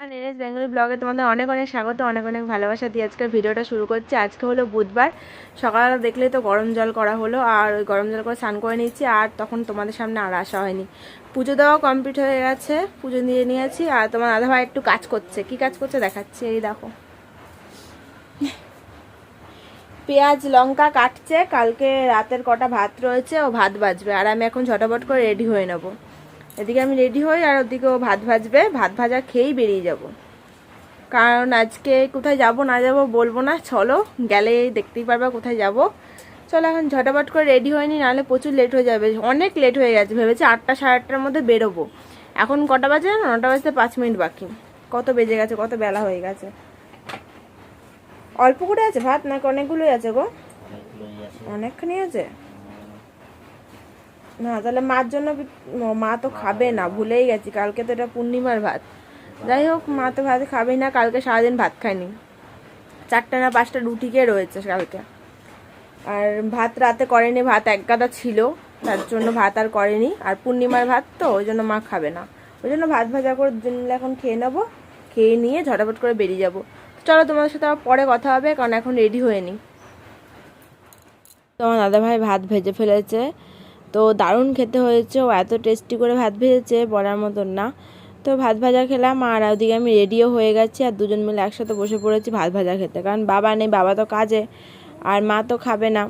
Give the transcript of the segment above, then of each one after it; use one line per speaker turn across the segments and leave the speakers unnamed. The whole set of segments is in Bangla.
আর বেঙ্গলি ব্লগে তোমাদের অনেক অনেক স্বাগত, অনেক অনেক ভালোবাসা দিয়ে আজকের ভিডিওটা শুরু করছি। আজকে হলো বুধবার, সকালবেলা দেখলেই তো গরম জল করা হলো, আর ওই গরম জল করে স্নান করে নিয়েছি, আর তখন তোমাদের সামনে আর আসা হয়নি। পুজো দেওয়া কমপ্লিট হয়ে গেছে, পুজো দিয়ে নিয়েছি, আর তোমার দাদা ভাই একটু কাজ করছে। কি কাজ করছে দেখাচ্ছি, এই দেখো। পেঁয়াজ, লঙ্কা কাটছে, কালকে রাতের কটা ভাত রয়েছে, ও ভাত বাজবে, আর আমি এখন ঝটাপট করে রেডি হয়ে নেব। এদিকে আমি রেডি হই আর ওদিকে ও ভাত ভাজবে। ভাত ভাজা খেয়েই বেরিয়ে যাব। কারণ আজকে কোথায় যাব না যাব বলব না। চলো গেলে দেখতেই পারবা কোথায় যাব। চলো এখন ঝটাপট করে রেডি হয়নি নাহলে প্রচুর লেট হয়ে যাবে। অনেক লেট হয়ে গেছে ভেবেছি আটটা সাড়ে আটটার মধ্যে বেরোবো। এখন কটা বাজে নটা বাজতে পাঁচ মিনিট বাকি। কত বেজে গেছে কত বেলা হয়ে গেছে? অল্প করে আছে ভাত নাকি অনেকগুলোই আছে গো? অনেকখানি আছে? না তাহলে মার জন্য মা তো খাবে না ভুলেই গেছি। কালকে তো এটা পূর্ণিমার ভাত। যাই হোক মা তো ভাত খাবেই না কালকে সারাদিন ভাত খায়নি। চারটে না পাঁচটা রুটি খেয়ে রয়েছে কালকে। আর ভাত রাতে করেনি ভাত এক গাদা ছিল তার জন্য ভাত আর করেনি। আর পূর্ণিমার ভাত তো ওই জন্য মা খাবে না। ওই জন্য ভাত ভাজা করে দুজন এখন খেয়ে নেব। খেয়ে নিয়ে ঝটাপট করে বেরিয়ে যাব। চলো তোমাদের সাথে আবার পরে কথা হবে কারণ এখন রেডি হয়ে নি। তোমার দাদাভাই ভাত ভেজে ফেলেছে। তো দারুণ খেতে হয়েছে। ও এত টেস্টি করে ভাত ভেজেছে, বলার মতন না। তো ভাত ভাজা খেলাম, আর ওদিকে আমি রেডিও হয়ে গেছি, আর দুজন মিলে একসাথে বসে পড়েছি ভাত ভাজা খেতে। কারণ বাবা নেই, বাবা তো কাজে, আর মা তো খাবে না।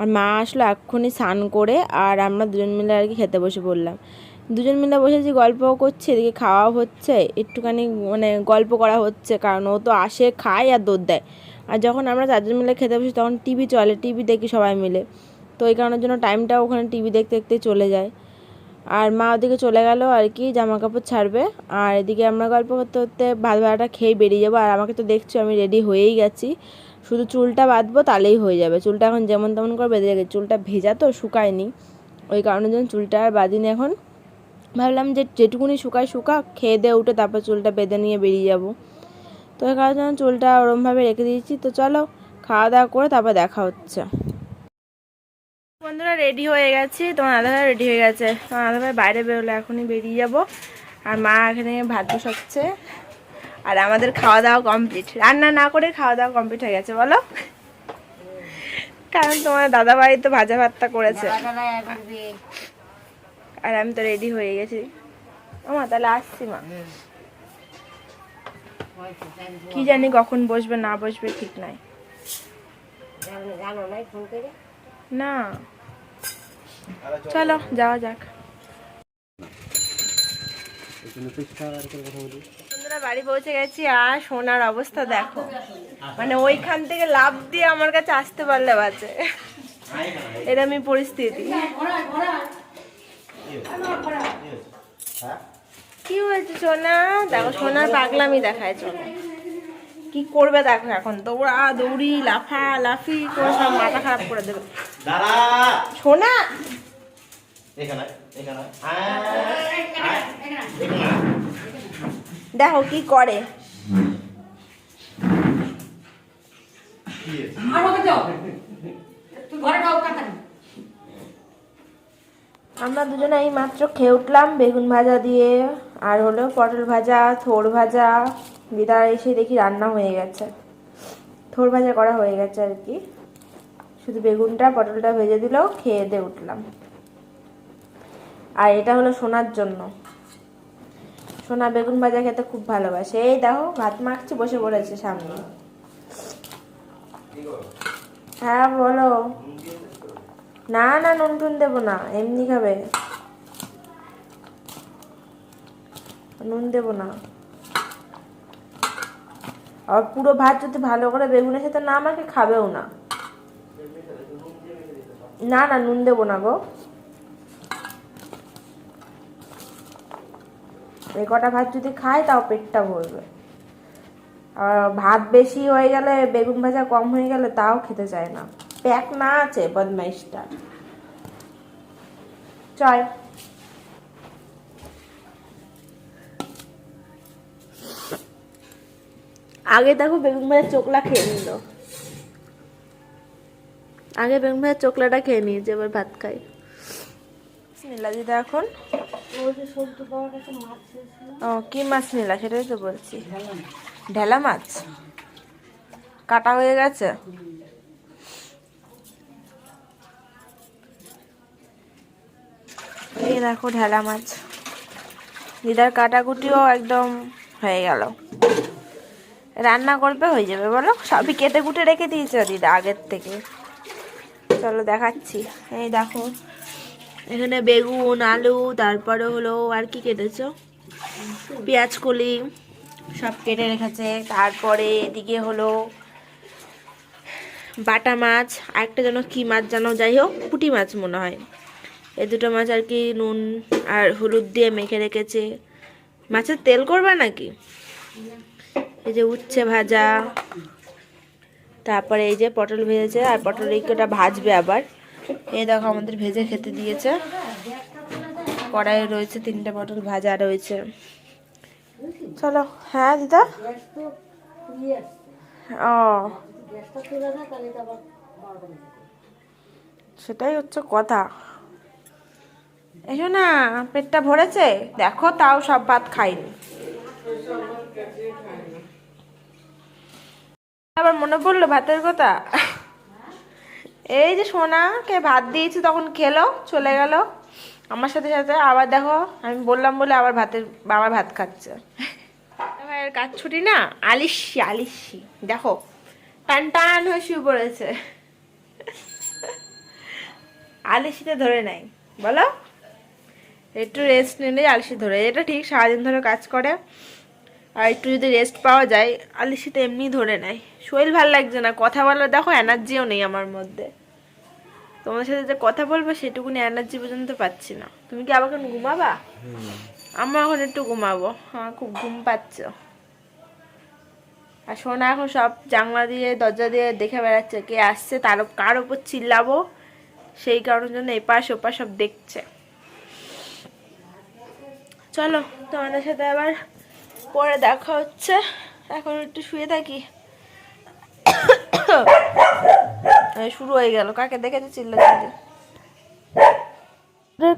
আর মা আসলো এক্ষুনি স্নান করে, আর আমরা দুজন মিলে আর কি খেতে বসে পড়লাম। দুজন মিলে বসেছি, গল্পও করছি, এদিকে খাওয়া হচ্ছে, একটুখানি মানে গল্প করা হচ্ছে, কারণ ও তো আসে, খায় আর দৌড় দেয়। আর যখন আমরা চারজন মিলে খেতে বসি তখন টিভি চলে, টিভি দেখি সবাই মিলে। তো এই কারণের জন্য টাইমটা ওখানে টিভি দেখতে দেখতে চলে যায়। আর মা ওদিকে চলে গেল আর কি জামা কাপড় ছাড়বে। আর এদিকে আমরা গল্প করতে করতে ভাত ভাড়াটা খেয়ে বেরিয়ে যাব। আর আমাকে তো দেখছ, আমি রেডি হয়েই গেছি। শুধু চুলটা বাঁধবো, তাহলেই হয়ে যাবে। চুলটা এখন যেমন তেমন করে বেঁধে গেছে চুলটা ভেজা তো, শুকায়নি। ওই কারণের জন্য চুলটা আর বাঁধিনি এখন। ভাবলাম যে যেটুকুনি শুকায় শুকা খেয়ে দিয়ে উঠে তারপর চুলটা বেঁধে নিয়ে বেরিয়ে যাব। তো এই জন্য চুলটা ওরমভাবে রেখে দিয়েছি। তো চলো খাওয়া দাওয়া করে তারপর দেখা হচ্ছে। বন্ধুরা রেডি হয়ে গেছি। তোমার আধা দাদাভাই রেডি হয়ে গেছে। তোমার দাদাভাই বাইরে বেরোলে, এখনই বেরিয়ে যাব। আর মা এখানে ভাত বসাচ্ছে। আর আমাদের খাওয়া দাওয়া কমপ্লিট রান্না না করে খাওয়া দাওয়া কমপ্লিট হয়ে গেছে, বলো। কারণ তোমার দাদাভাই তো ভাজা ভাতটা করেছে। আর আমি তো রেডি হয়ে গেছি। আমা তাহলে আসছি মা। কি জানি কখন বসবে, না বসবে ঠিক নাই। না। চলো, যাওয়া যাক। বাড়ি পৌঁছে গেছি আর সোনার অবস্থা দেখো। মানে ওইখান থেকে লাভ দিয়ে আমার কাছে আসতে পারলে বাঁচে এরমই পরিস্থিতি। কি হয়েছে সোনা? দেখো, সোনার পাগলামি দেখায়, চলো। কি করবে দেখো এখন? দৌড়া, দৌড়ি, লাফা, লাফি করে সব মাথা খারাপ করে দেবে।
দাঁড়া।
সোনা
এখানে এখানে। আয়, আয়, এখানে।
দেখো কি করে। আমরা দুজনে এই মাত্র খেয়ে উঠলাম বেগুন ভাজা দিয়ে। আর হলো পটল ভাজা থোর ভাজা। দিদার এসে দেখি রান্না হয়ে গেছে। থোর ভাজা করা হয়ে গেছে আর কি। শুধু বেগুনটা, পটলটা ভেজে দিলেও খেয়ে দিয়ে উঠলাম। আর এটা হলো সোনার জন্য। সোনা বেগুন ভাজা খেতে খুব ভালোবাসে। এই দেখো ভাত মাখছি, বসে পড়েছে সামনে। হ্যাঁ বলো। না না, নুন টুন দেবো না, এমনি খাবে। নুন দেবো না। আর পুরো ভাত যদি ভালো করে বেগুনের সাথে না আমাকে খাবেও না। না না, নুন দেবো না গো। এই কটা ভাত যদি খায়, তাও পেটটা ভরবে। আর ভাত বেশি হয়ে গেলে, বেগুন ভাজা কম হয়ে গেলে, তাও খেতে চায় না। প্যাক না আছে, বদমাইশটা। চল। আগে দেখো বেগুন ভাজা চোখলা খেয়ে নিল। আগে বেগুন ভাজার চোকলাটা খেয়ে নিয়েছে এবার ভাত খাই। নীলা দিদা এখন? ও মাছ নিলা সেটাই তো বলছি। মাছ? কাটা হয়ে গেছে? এই দেখো ঢেলা মাছ। দিদার কাটাকুটিও একদম হয়ে গেল। রান্না করবে হয়ে যাবে, বলো? সবই কেটে কুটে রেখে দিয়েছে দিদা আগের থেকে। চলো দেখাচ্ছি। এই দেখো, এখানে বেগুন, আলু, তারপরে হলো আর কি কেটেছ? পেঁয়াজ, কলি সব কেটে রেখেছে। তারপরে এদিকে হলো বাটা মাছ, আরেকটা যেন কি মাছ যেন যাই হোক, পুঁটি মাছ মনে হয়। এই দুটো মাছ আর কি নুন আর হলুদ দিয়ে মেখে রেখেছে। মাছের তেল করবা নাকি? এই যে উচ্ছে ভাজা। তারপরে এই যে পটল ভেজেছে, আর পটল ওটা ভাজবে আবার। এই দেখো আমাদের ভেজে খেতে দিয়েছে। কড়াই রয়েছে তিনটে পটল ভাজা রয়েছে। চলো হ্যাঁ দিদা? ও। সেটাই হচ্ছে কথা। এসো না, পেটটা ভরেছে? দেখো তাও সব ভাত খাইনি। আবার মনে পড়ল ভাতের কথা? এই যে সোনাকে ভাত দিয়েছি, তখন খেলো, চলে গেল। আমার সাথে সাথে আবার দেখো, আমি বললাম বলে আবার ভাতের আবার ভাত খাচ্ছে। ভাইয়ের কাজ ছুটি না? আলিসি আলিসি। দেখো, টান টান হয়ে শুয়ে পড়েছে। আলিসিতে ধরে নাই। বলো? একটু রেস্ট নিলে আলসি ধরে। এটা ঠিক সারাদিন ধরে কাজ করে। আর একটু যদি রেস্ট পাওয়া যায় আলিসিতে এমনি ধরে নেয়। শরীর ভালো লাগছে না কথা বলার দেখো এনার্জিও নেই আমার মধ্যে। তোমার সাথে যে কথা বলব সেটুকুনি এনার্জি পর্যন্ত পাচ্ছি না। তুমি কি আবার ঘুমাবা? আমরা এখন একটু ঘুমাবো। আমার খুব ঘুম পাচ্ছে। আর সোনা এখন সব জানলা দিয়ে দরজা দিয়ে দেখে বেড়াচ্ছে কে আসছে তার কার ওপর চিল্লাবো সেই কারণের জন্য এপাশ ওপাশ সব দেখছে। চলো তোমাদের সাথে আবার পরে দেখা হচ্ছে। এখন একটু শুয়ে থাকি। শুরু হয়ে গেল। কাকে দেখেছে চিল্লা চিল্লি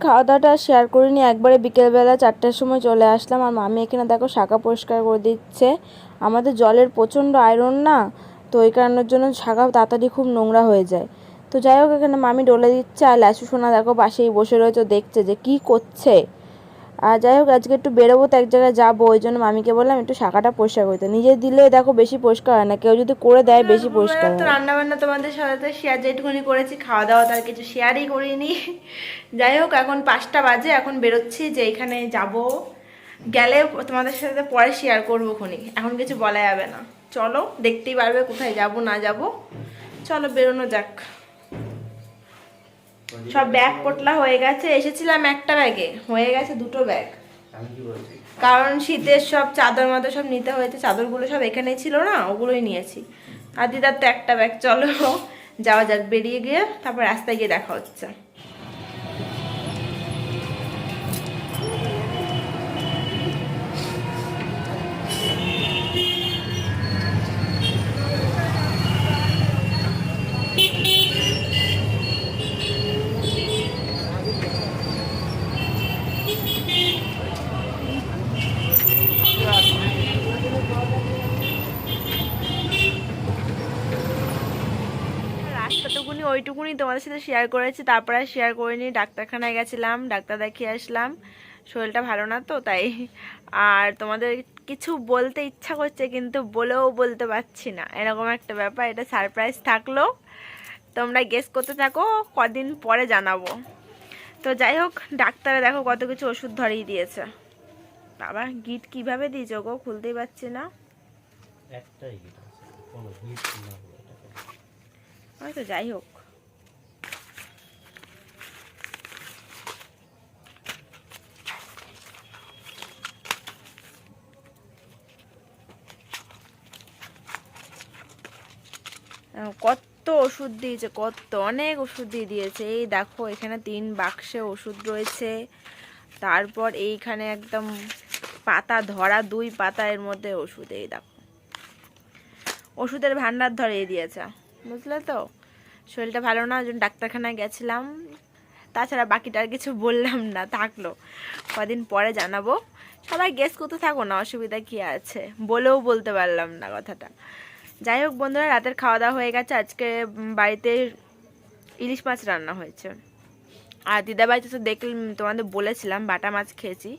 খাওয়া দাওয়াটা শেয়ার করিনি। একবারে বিকেলবেলা চারটার সময় চলে আসলাম। আর মামি এখানে দেখো শাখা পরিষ্কার করে দিচ্ছে। আমাদের জলের প্রচণ্ড আয়রন না, তো ওই কারণের জন্য শাখা তাড়াতাড়ি খুব নোংরা হয়ে যায়। তো যাই হোক, এখানে মামি ডলে দিচ্ছে। আর লাসু সোনা দেখো পাশেই বসে রয়েছে, দেখছে যে কি করছে। আর যাই হোক আজকে একটু বেরোবো তো এক জায়গায় যাব ওই জন্য মামিকে বললাম একটু শাখাটা পরিষ্কার করতে নিজে দিলে দেখো বেশি পরিষ্কার হয় না কেউ যদি করে দেয় বেশি পরিষ্কার হয়। রান্না বান্না তোমাদের সাথে শেয়ার যেটুকুনি করেছি খাওয়া দাওয়া তার কিছু শেয়ারই করিনি। যাই হোক এখন পাঁচটা বাজে এখন বেরোচ্ছি যে এখানে যাব। গেলে তোমাদের সাথে পরে শেয়ার করব খুনি এখন কিছু বলা যাবে না। চলো দেখতেই পারবে কোথায় যাব না যাব। চলো বেরোনো যাক। সব ব্যাগ পোটলা হয়ে গেছে। এসেছিলাম একটা ব্যাগে। হয়ে গেছে দুটো ব্যাগ। কারণ শীতের সব চাদর মতো সব নিতে হয়েছে চাদরগুলো সব এখানে ছিল না ওগুলোই নিয়েছি। আর দিদার তো একটা ব্যাগ চলো যাওয়া যাক বেরিয়ে গিয়ে তারপর রাস্তায় গিয়ে দেখা হচ্ছে। ওইটুকুনি তোমাদের সাথে শেয়ার করেছি তারপরে শেয়ার করিনি। ডাক্তারখানায় গেছিলাম ডাক্তার দেখিয়ে আসলাম। শরীরটা ভালো না তো তাই। আর তোমাদের কিছু বলতে ইচ্ছা করছে কিন্তু বলেও বলতে পারছি না। এরকম একটা ব্যাপার এটা সারপ্রাইজ থাকল। তোমরা গেস করতে থাকো কদিন পরে জানাব। তো যাই হোক ডাক্তারে দেখো কত কিছু ওষুধ ধরিয়ে দিয়েছে। বাবা গিট কীভাবে দিয়েছে গো? খুলতেই পারছি না।
একটাই গিট আছে কোনো গিট না
হয়তো যাই হোক। কত ওষুধ দিয়েছে কত অনেক ওষুধ দিয়ে দিয়েছে। এই দেখো, এখানে তিন বাক্সে ওষুধ রয়েছে। তারপর এইখানে একদম পাতা ধরা, দুই পাতা এর মধ্যে ওষুধ, এই দেখো। ওষুধের ভান্ডার ধরিয়ে দিয়েছে, বুঝলে তো? শরীরটা ভালো না, ওই জন্য ডাক্তারখানায় গেছিলাম। তাছাড়া বাকিটা আর কিছু বললাম না, থাকল। কদিন পরে জানাব। সবাই গেস করতে থাকো না, অসুবিধা কি আছে? বলেও বলতে পারলাম না কথাটা। যাই হোক বন্ধুরা, রাতের খাওয়া দাওয়া হয়ে গেছে। আজকে বাড়িতে ইলিশ মাছ রান্না হয়েছে। আর দিদা বাড়িতে তো দেখলাম তোমাদের বলেছিলাম, বাটা মাছ খেয়েছি।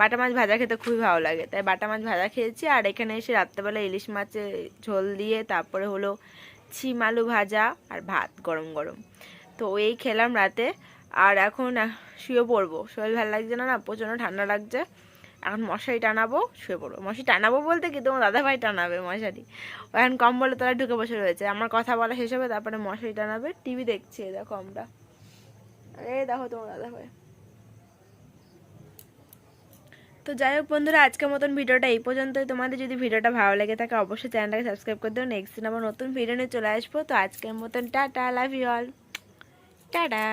বাটা মাছ ভাজা খেতে খুবই ভালো লাগে, তাই বাটা মাছ ভাজা খেয়েছি। আর এখানে এসে রাত্রেবেলা ইলিশ মাছের ঝোল দিয়ে, তারপরে হলো ছিম আলু ভাজা আর ভাত গরম গরম। তো এই খেলাম রাতে। আর এখন শুয়ে পড়ব। শরীর ভালো লাগছে না না? প্রচণ্ড ঠান্ডা লাগছে। এখন মশারি টানাবো, শুয়ে পড়ব। মশারি টানাবো বলতে কি, তোমার দাদাভাই টানাবে মশারি। ও এখন কম্বলে তোরা ঢুকে বসে রয়েছে। আমার কথা বলা শেষ হবে, তারপরে মশারি টানাবে। টিভি দেখছি দেখো আমরা। আরে দেখো তোমার দাদাভাই। তো যাই হোক বন্ধুরা, আজকের মতন ভিডিওটা এই পর্যন্তই। তোমাদের যদি ভিডিওটা ভালো লেগে থাকে, অবশ্যই চ্যানেলটাকে সাবস্ক্রাইব করে দিও। নেক্সট দিন আবার নতুন ভিডিও নিয়ে চলে আসব। তো আজকের মতন tata love you all tata.